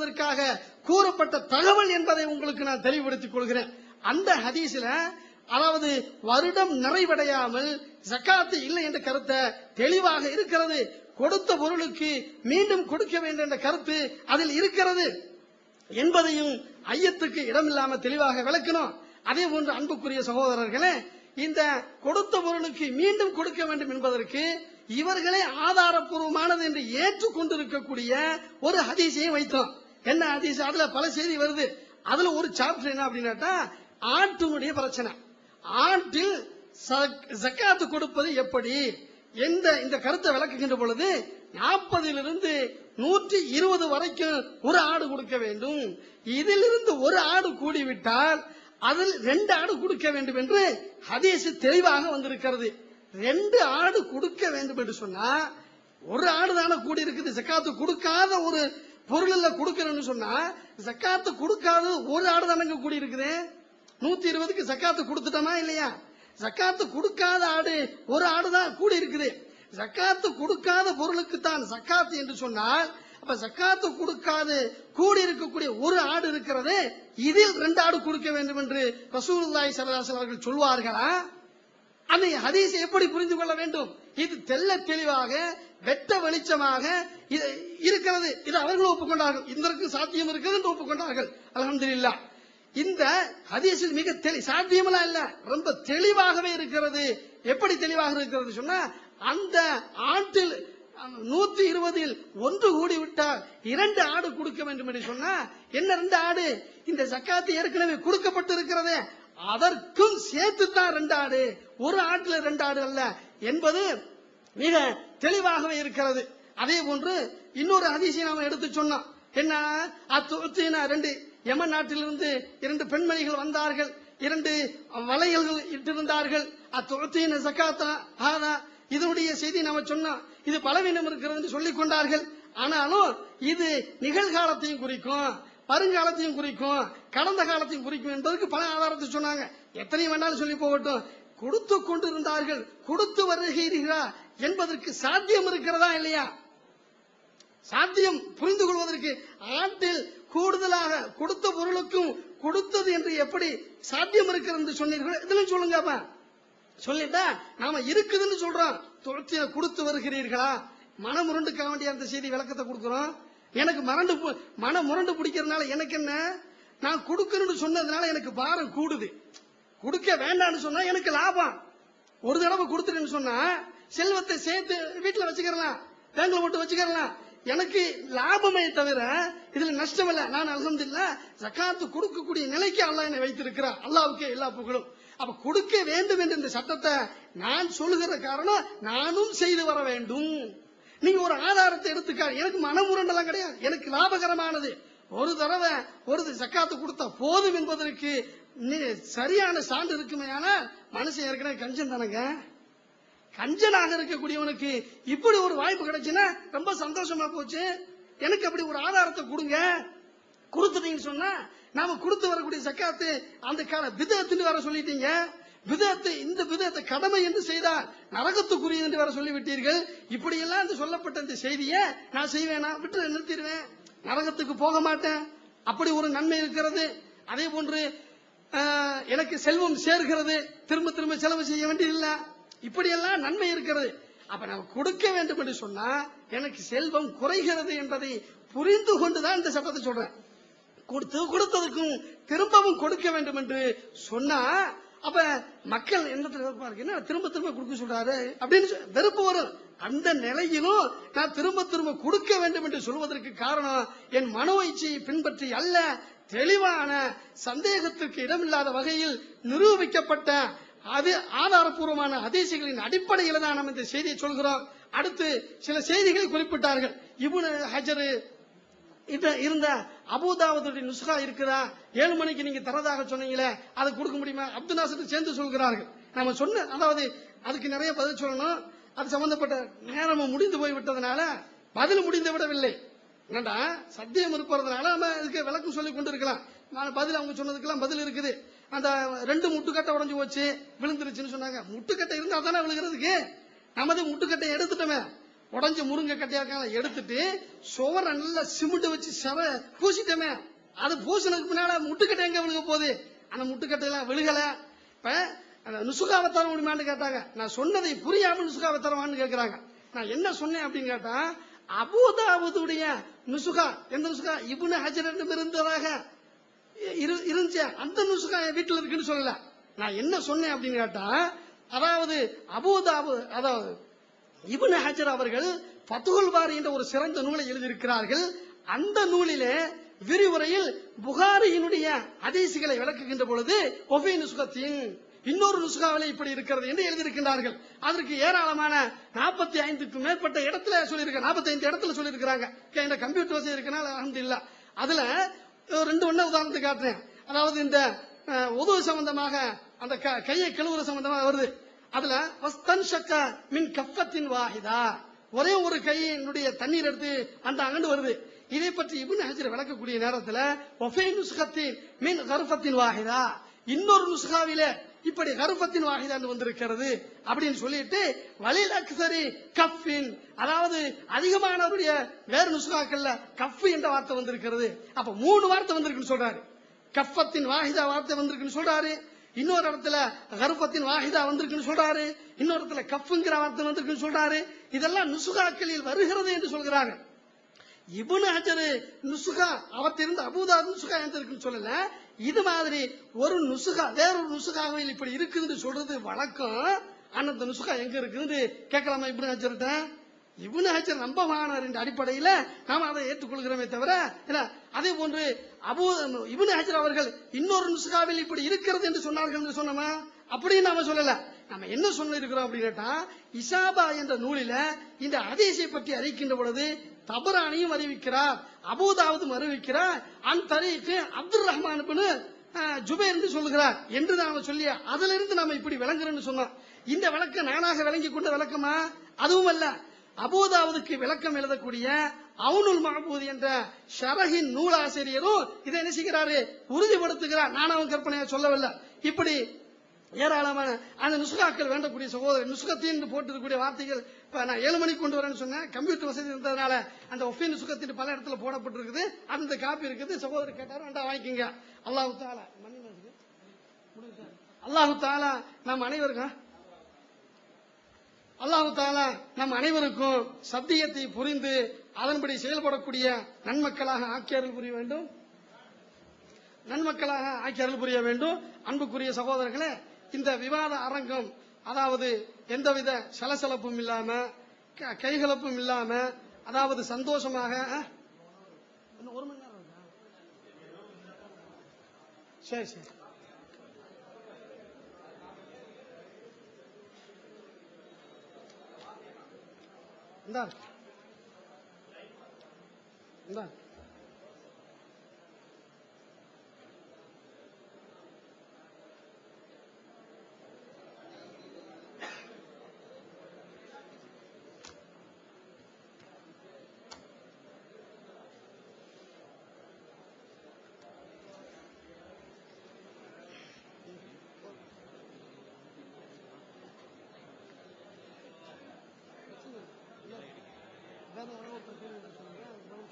என்பதற்காக கூறப்பட்ட தகவல் என்பதை உங்களுக்கு நான் தெளிவுபடுத்திக் கொள்கிறேன். அந்த ஹதீஸ்ல அதாவது வருடம் நிறைவடையாமல் ஜக்காத்து இல்லை என்ற கருத்தை தெளிவாக இருக்கிறது. கொடுத்த பொருளுக்கு மீண்டும் கொடுக்க வேண்டும் என்ற கருத்து அதில் இருக்கிறது என்பதையும் ஐயத்துக்கு இடமில்லாம தெளிவாக விளக்கணும். அதே போன்று அன்புக்குரிய சகோதரர்களே இந்த கொடுத்த பொருளுக்கு மீண்டும் கொடுக்க வேண்டும் என்பதற்கு இவர்களே ஆதாரப்பூர்வமானது என்று ஏற்றுக்கொண்டிருக்கக்கூடிய ஒரு ஹதீசையும் வைத்தோம். என்ன ஹதீஸ் அதுல பல செய்தி வருது. அதுல ஒரு சாப்டர் என்ன அப்படின்னாட்டா ஆட்டினுடைய பிரச்சனை. ஆட்டில் ஜக்காத்து கொடுப்பது எப்படி? எந்த இந்த கருத்தை விளக்குகின்ற பொழுது நாற்பதிலிருந்து நூற்றி இருபது வரைக்கும் ஒரு ஆடு கொடுக்க வேண்டும். இதிலிருந்து ஒரு ஆடு கூடிவிட்டால் அதில் ரெண்டு ஆடு கொடுக்க வேண்டும் என்று ஹதீஸ் தெளிவாக வந்திருக்கிறது. ரெண்டு ஆடு கொடுக்க வேண்டும் என்று சொன்னா ஒரு ஆடு தானே கூடி இருக்குது ஜக்காத்து கொடுக்காத ஒரு பொருள்ல கொடுக்கணும்னு சொன்னா ஜக்காத்து கொடுக்காத ஒரு ஆடு தானங்க கூடி இருக்குது நூத்தி இருபதுக்கு சக்காத்து கொடுத்துட்டோமா இல்லையா? ஜக்காத்து கொடுக்காத ஆடு ஒரு ஆடு தான் கூடி இருக்குது ஜக்காத்து கொடுக்காத பொருளுக்கு தான் சக்காத்து என்று சொன்னால் அப்ப ஜக்காத்து கொடுக்காது கூடி இருக்கக்கூடிய ஒரு ஆடு இருக்கிறது இதில் ரெண்டு ஆடு கொடுக்க வேண்டும் என்று ரசூலுல்லாய் ஸல்லல்லாஹு அவர்கள் சொல்வார்களா? அந்த ஹதீஸ் எப்படி புரிந்து கொள்ள வேண்டும்? இது தெல்ல தெளிவாக வெட்ட வெளிச்சமாக இருக்கிறது. இது அவர்களும் ஒப்புக்கொண்டார்கள். இதற்கு சாத்தியம் இருக்கிறது என்று ஒப்புக்கொண்டார்கள். அல்ஹம்துலில்லாஹ் இந்த ஹதீஸில் மிக தெளி சாத்தியமெல்லாம் இல்ல. ரொம்ப தெளிவாகவே இருக்கிறது. எப்படி தெளிவாக இருக்கிறது சொன்னா அந்த ஆட்டில் நூத்தி இருபதில் ஒன்று கூடி விட்டால் இரண்டு ஆடு கொடுக்க வேண்டும் என்று சொன்னா என்ன ரெண்டு ஆடு? இந்த சக்காத்து ஏற்கனவே கொடுக்கப்பட்டு இருக்கிறதே அதற்கும் சேர்த்து தான் ரெண்டு ஆடு. ஒரு ஆட்டுல ரெண்டு ஆடு அல்ல. என்பது மிக தெளிவாகவே இருக்கிறது. அதே போன்று இன்னொரு அதிசயம் அவன் எடுத்து சொன்னோம் என்ன? அத்துனா ரெண்டு யம நாட்டிலிருந்து இரண்டு பெண்மணிகள் வந்தார்கள். இரண்டு வளையல்கள் இட்டிருந்தார்கள். அத்துத்தின சக்காத்தா ஆதா இதனுடைய செய்தி நாம சொன்னோம் இது பலவீனம் இருக்கிறது சொல்லிக் கொண்டார்கள். ஆனாலும் இது நிகழ்காலத்தையும் குறிக்கும் வருங்காலத்தையும் குறிக்கும் கடந்த காலத்தையும் குறிக்கும் என்பதற்கு பல ஆதாரத்தை சொன்னாங்க. எத்தனை வேணாலும் சொல்லி போகட்டும். கொடுத்து கொண்டிருந்தார்கள். கொடுத்து வருகிறீர்களா? என்பதற்கு சாத்தியம் இருக்கிறதா இல்லையா? சாத்தியம் புரிந்து கொள்வதற்கு ஆட்டில் கூடுதலாக கொடுத்த பொருளுக்கும் கொடுத்தது என்று எப்படி சாத்தியம் இருக்கிறது சொன்னீர்களோ சொன்னீர்கள் சொல்லுங்க சொல்லுங்கப்பா. சொல்லிட்டா நாம இருக்குதுன்னு சொல்றோம். தொழுத்திய கொடுத்து வருகிறீர்களா? மன முரண்டுக்க வேண்டிய அந்த செய்தி விளக்கத்தை கொடுக்குறோம். எனக்கு மரண்டு மன முரண்டு பிடிக்கிறதுனால எனக்கு என்ன? நான் கொடுக்கணும்னு சொன்னதுனால எனக்கு பாரம் கூடுது. கொடுக்க வேண்டாம்னு சொன்னா எனக்கு லாபம். ஒரு தடவை கொடுத்துருன்னு சொன்னா செல்வத்தை சேர்த்து வீட்டுல வச்சுக்கிறலாம். பேங்க்ல போட்டு வச்சுக்கிறலாம். எனக்கு லாபமே தவிர இதுல நஷ்டம் இல்ல நான் அல்ஹம்துலில்லா ஜக்காத்து கொடுக்கக்கூடிய நிலைக்கு அல்லா என்னை வைத்திருக்கிறார் அல்லாவுக்கே எல்லா புகழும். அப்ப கொடுக்க வேண்டும் என்ற இந்த சட்டத்தை நான் சொல்லுகிற காரணம் நானும் செய்து வர வேண்டும். நீங்க ஒரு ஆதாரத்தை எடுத்துக்கா எனக்கு மனமுரண்டெல்லாம் கிடையாது. எனக்கு லாபகரமானது. ஒரு தடவை ஒரு சக்காத்து கொடுத்தா போதும் என்பதற்கு சரியான சான்று இருக்குமே ஆனால் மனுஷன் ஏற்கனவே கஞ்சன் தானங்க. அஞ்சனாக இருக்கக்கூடியவனுக்கு இப்படி ஒரு வாய்ப்பு கிடைச்சுன்னா ரொம்ப சந்தோஷமா போச்சு. எனக்கு அப்படி ஒரு ஆதாரத்தை கொடுங்க. கொடுத்துட்டீங்கன்னு சொன்னா நாம கொடுத்து வரக்கூடிய சக்காத்து அந்த கால விதத்துன்னு வேற சொல்லிட்டீங்க. விதத்தை இந்த விதத்தை கடமை என்று செய்தால் நரகத்துக்குரியது என்று வேற சொல்லிவிட்டீர்கள். இப்படியெல்லாம் இந்த சொல்லப்பட்ட இந்த செய்தியை நான் செய்வேனா? விட்டு நிறுத்திடுவேன். நரகத்துக்கு போக மாட்டேன். அப்படி ஒரு நன்மை இருக்கிறது. அதே போன்று எனக்கு செல்வம் சேர்கிறது. திரும்ப திரும்ப செலவு செய்ய வேண்டியதில்லை. இப்படியெல்லாம் நன்மை இருக்கிறது. அப்ப நம்ம கொடுக்க வேண்டும் என்று சொன்னா எனக்கு செல்வம் குறைகிறது என்பதை புரிந்து கொண்டுதான் இந்த சட்டத்தை சொல்றேன். கொடுத்து கொடுத்ததுக்கும் திரும்பவும் கொடுக்க வேண்டும் என்று சொன்னா அப்ப மக்கள் என்ன என்ன திரும்ப திரும்ப கொடுக்க சொல்றாரு? அப்படின்னு வெறுப்பு வரும் அந்த நிலையிலும் நான் திரும்ப திரும்ப கொடுக்க வேண்டும் என்று சொல்வதற்கு காரணம் என் மனோ இச்சையை பின்பற்றி அல்ல தெளிவான சந்தேகத்திற்கு இடமில்லாத வகையில் நிரூபிக்கப்பட்ட அது ஆதாரப்பூர்வமான அதிசயங்களின் அடிப்படையில் தான் நம்ம இந்த செய்தியை சொல்கிறோம். அடுத்து சில செய்திகளை குறிப்பிட்டார்கள். இப்னு ஹஜரு இருந்த அபுதாவதுடைய நுஸ்கா இருக்குதா? ஏழு மணிக்கு நீங்க தரதாக சொன்னீங்களே அதை கொடுக்க முடியுமா? அப்துல் நாசர் சேர்ந்து சொல்கிறார்கள். நம்ம சொன்ன அதாவது அதுக்கு நிறைய பதில் சொல்லணும். அது சம்பந்தப்பட்ட நேரமும் முடிந்து போய் விட்டதுனால பதில் முடிந்து விடவில்லை. என்னடா சத்தியம் இருப்பதுனால நம்ம இதுக்கு விளக்கம் சொல்லி கொண்டு இருக்கலாம் நான் பதில் அவங்க சொன்னதுக்கெல்லாம் பதில் இருக்குது. அந்த ரெண்டு முட்டுக்கட்டை உடஞ்சு போச்சு விழுந்துருச்சுன்னு சொன்னாங்க. முட்டுக்கட்டை இருந்தா தானே விழுகிறதுக்கு? நமது முட்டுக்கட்டை எடுத்துட்டோமே. உடஞ்ச முருங்கை கட்டையா இருக்காங்க எடுத்துட்டு சுவரை நல்லா சிமெண்ட் வச்சு செவ பூசிட்டோமே. அது பூசினதுக்கு பின்னால முட்டுக்கட்டை எங்க விழுக போகுது? அந்த முட்டுக்கட்டை எல்லாம் விழுகல. இப்ப அந்த நுசுகாவை தர முடியுமான்னு கேட்டாங்க. நான் சொன்னதை புரியாம நுசுகாவை தரவான்னு கேக்குறாங்க நான் என்ன சொன்னேன் அப்படின்னு கேட்டா அபூதாவுடைய நுசுகா. எந்த நுசுகா? இபுன ஹஜரிடம் இருந்ததாக இருந்துச்சு. அந்த நுசுகா என் வீட்டில் இருக்குன்னு சொல்லல. நான் என்ன சொன்னேன் அப்படின்னு கேட்டா அதாவது அபூதாபு அதாவது இபுன் ஹஜர் அவர்கள் ஃபத்துல் பாரி என்ற ஒரு சிறந்த நூலை எழுதியிருக்கிறார்கள். அந்த நூலிலே விரிவுரையில் புகாரியினுடைய அதிசிகளை விளக்குகின்ற பொழுது ஒஃபி நுசுகத்தின் இன்னொரு நுசுகாவிலே இப்படி இருக்கிறது என்று எழுதியிருக்கின்றார்கள். அதற்கு ஏராளமான நாற்பத்தி ஐந்துக்கு மேற்பட்ட இடத்துல சொல்லியிருக்க நாற்பத்தி ஐந்து இடத்துல சொல்லியிருக்கிறாங்க. இந்த கம்ப்யூட்டர் வசதி இருக்கனால அஹமது அதுல ரெண்டு ஒண்ணு உதாரணத்துக்கு காட்டுறேன். அதாவது இந்த உதவு சம்பந்தமாக அந்த க- கையை கழுவுற சம்பந்தமாக வருது. அதுல வஸ்தன் மின் கப்பத்தின் வாஹிதா. ஒரே ஒரு கையினுடைய தண்ணீர் எடுத்து அந்த அங்கண்டு வருது. இதை பற்றி இப்னு ஹஜர் விளக்கக்கூடிய நேரத்தில் ஒஃபை நுஸ்கத்தின் மின் கருப்பத்தின் வாஹிதா. இன்னொரு நுஸ்காவிலே இப்படி கருப்பத்தின் வாஹிதான் வந்திருக்கிறது அப்படின்னு சொல்லிட்டு வலில் அக்சரி கஃபின். அதாவது அதிகமானவருடைய வேறு நுசுகாக்கள்ல கஃப் என்ற வார்த்தை வந்திருக்கிறது. அப்ப மூணு வார்த்தை வந்திருக்குன்னு சொல்றாரு. கஃபத்தின் வாஹிதா வார்த்தை வந்திருக்குன்னு சொல்றாரு. இன்னொரு இடத்துல கருப்பத்தின் வாஹிதா வந்திருக்குன்னு சொல்றாரு. இன்னொரு இடத்துல கஃப்ங்கிற வார்த்தை வந்திருக்குன்னு சொல்றாரு. இதெல்லாம் நுசுகாக்களில் வருகிறது என்று சொல்கிறாங்க. இபுனு ஹஜரு நுசுகா அவத்திலிருந்து அபூதா நுசுகா இருக்குன்னு சொல்லல. இது மாதிரி ஒரு நுசுகா வேறொரு நுசுகாவில் இப்படி இருக்குன்னு சொல்றது வழக்கம். ஆனா இந்த நுசுகா எங்க இருக்குன்னு கேட்கலாமா இப்படி ஹஜர்கிட்ட இப்னு ஹஜர் நம்பமானார் என்ற அடிப்படையில. நாம அதை ஏற்றுக்கொள்கிறோமே தவிர அதே போன்று அபு இப்னு ஹஜர் அவர்கள் இன்னொரு நுசுகாவில் இப்படி இருக்கிறது என்று சொன்னார்கள் என்று சொன்னோமா? அப்படின்னு நாம சொல்லல. நம்ம என்ன சொல்லிருக்கிறோம் அப்படின்னு இசாபா என்ற நூலில இந்த அதிசை பற்றி அறிவிக்கின்ற பொழுது தபரானியும் அறிவிக்கிறார் அபூதாவதும் அறிவிக்கிறார் அன் தரீக்கு அப்துல் ரஹ்மான் ஜுபேர் என்று சொல்லுகிறார். என்று நாம சொல்லி அதுல இருந்து நாம இப்படி விளங்குறோம்னு சொன்னோம். இந்த விளக்கம் நானாக விளங்கி கொண்ட விளக்கமா? அதுவும் அல்ல. அபூதாவதுக்கு விளக்கம் எழுதக்கூடிய அவுனுல் மகபூதி என்ற ஷரஹின் நூலாசிரியரும் இதை என்ன செய்கிறாரு? உறுதிப்படுத்துகிறார். நான் அவன் கற்பனையா சொல்லவில்லை. இப்படி ஏராளமான அந்த நுசுகாக்கள் வேண்டக்கூடிய சகோதரர் நுசுகத்தின் போட்டிருக்கக்கூடிய வார்த்தைகள் இப்ப நான் ஏழு மணிக்கு கொண்டு வரேன்னு சொன்னேன். கம்ப்யூட்டர் வசதி இருந்ததுனால அந்த ஒஃபி நுசுகத்தின் பல இடத்துல போடப்பட்டிருக்குது. அந்த காப்பி இருக்குது. சகோதரர் கேட்டாரு வேண்டாம் வாங்கிக்கோங்க. அல்லாஹு தாலா மணி அல்லாஹு தாலா நம் அனைவருக்கும் அல்லாஹு தாலா நம் அனைவருக்கும் சத்தியத்தை புரிந்து அதன்படி செயல்படக்கூடிய நன்மக்களாக ஆக்கி அருள் புரிய வேண்டும். நன்மக்களாக ஆக்கி அருள் புரிய வேண்டும். அன்புக்குரிய சகோதரர்களே இந்த விவாத அரங்கம் அதாவது எந்தவித சலசலப்பும் இல்லாம க- கைகலப்பும் இல்லாம அதாவது சந்தோஷமாக ஒரு மணி நேரம் சரி சரி. இந்தா இந்தா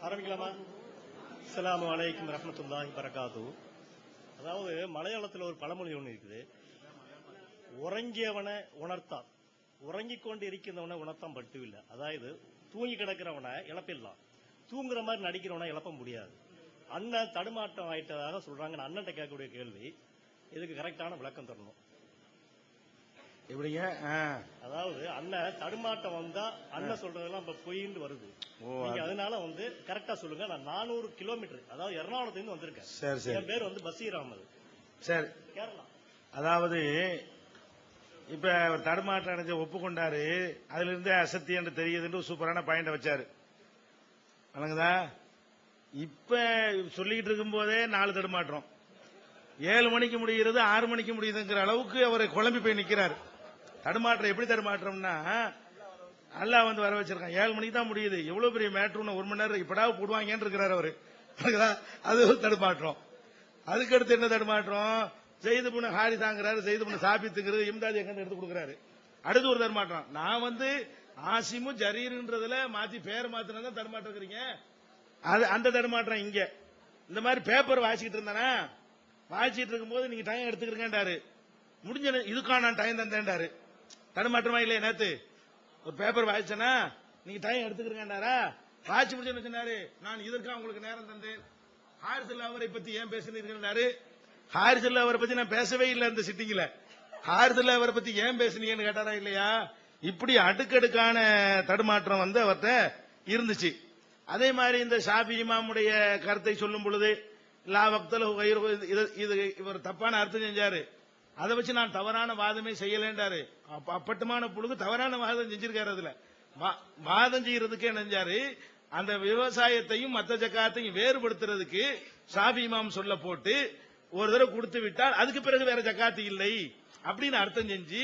ஆரம்பிக்கலாமா? அஸ்ஸலாமு அலைக்கும் ரஹ்மத்துல்லாஹி பரகாது அதாவது மலையாளத்தில் ஒரு பழமொழி ஒன்று இருக்குது. உறங்கியவனை உணர்த்தான். உறங்கிக் கொண்டு இருக்கின்றவனை உணர்த்தான் பட்டு இல்லை அதாவது தூங்கி கிடக்கிறவனை இழப்பிடலாம். தூங்குற மாதிரி நடிக்கிறவனை இழப்ப முடியாது. அண்ணன் தடுமாட்டம் ஆயிட்டதாக சொல்றாங்க. நான் அண்ணன்ட்ட கேட்கக்கூடிய கேள்வி. இதுக்கு கரெக்டான விளக்கம் தரணும். எப்படிங்க. அதாவது அண்ணன் தடுமாட்டம் வந்தா அண்ணன் சொல்றதெல்லாம் இப்ப பொய்ன்னு வருது. நீங்க அதனால வந்து கரெக்டா சொல்லுங்க. நான் நானூறு கிலோமீட்டர் அதாவது எர்ணாகுளத்துல இருந்து வந்திருக்கேன். சரி சரி. என் பேர் வந்து பசீர் அகமது சரி. கேரளா. அதாவது இப்ப அவர் தடுமாற்றம் அடைஞ்ச ஒப்புக்கொண்டாரு. அதுல இருந்து அசத்தி என்று தெரியுதுன்னு சூப்பரான பாயிண்ட வச்சாரு. வணங்குதா இப்ப சொல்லிக்கிட்டு இருக்கும் போதே நாலு தடுமாற்றம். ஏழு மணிக்கு முடிகிறது ஆறு மணிக்கு முடியுதுங்கிற அளவுக்கு அவர் குழம்பி போய் நிக்கிறாரு. தடுமாற்றம் எப்படி தடுமாற்றம்னா நல்லா வந்து வர வச்சிருக்கான். ஏழு மணிக்கு தான் முடியுது. எவ்வளவு பெரிய மேட்ருன்னு ஒரு மணி நேரம் இப்படா போடுவாங்கன்னு இருக்கிறாரு அவரு. அது ஒரு தடுமாற்றம். அதுக்கு அடுத்து என்ன தடுமாற்றம்? செய்து புண்ணு ஹாரி தாங்கிறாரு செய்து புண்ணு சாப்பித்துங்கிறது இம்தாதி எங்க எடுத்து கொடுக்குறாரு. அடுத்து ஒரு தடுமாற்றம். நான் வந்து ஆசிமும் ஜரீர்ன்றதுல மாத்தி பேர் மாத்தினா தான் தடுமாற்றம் இருக்கிறீங்க. அது அந்த தடுமாற்றம் இங்க. இந்த மாதிரி பேப்பர் வாசிக்கிட்டு இருந்தானா? வாசிக்கிட்டு இருக்கும்போது நீங்க டைம் எடுத்துக்கிறீங்கன்றாரு. முடிஞ்ச இதுக்கான டைம் தந்தேன்டாரு தடுமாற்றமா இல்லையா நேத்து? ஒரு பேப்பர் வாய்ச்சனா நீங்க டைம் எடுத்துக்கிறீங்கன்னாரா? வாய்ச்சி முடிச்சு சொன்னாரு நான் இதற்காக உங்களுக்கு நேரம் தந்தேன். ஹாரிசல் அவரை பத்தி ஏன் பேசுனீர்கள்னாரு? ஹாரிசல் அவரை பத்தி நான் பேசவே இல்லை அந்த சிட்டிங்ல ஹாரிசல் அவரை பத்தி ஏன் பேசுனீங்கன்னு கேட்டாரா இல்லையா? இப்படி அடுக்கடுக்கான தடுமாற்றம் வந்து அவர்கிட்ட இருந்துச்சு. அதே மாதிரி இந்த ஷாபி இமாமுடைய கருத்தை சொல்லும் பொழுது லா வக்தல் இது இது இவர் தப்பான அர்த்தம் செஞ்சாரு. அதை வச்சு நான் தவறான வாதமே செய்யலேன்றாரு. அப்பட்டமான பொழுது தவறான வாதம் செஞ்சிருக்காரு அதுல. வாதம் செய்யறதுக்கு என்ன அந்த விவசாயத்தையும் மத்த ஜக்காத்தையும் வேறுபடுத்துறதுக்கு சாபி இமாம் சொல்ல போட்டு ஒரு தடவை கொடுத்து விட்டால் அதுக்கு பிறகு வேற ஜக்காத்து இல்லை அப்படின்னு அர்த்தம் செஞ்சு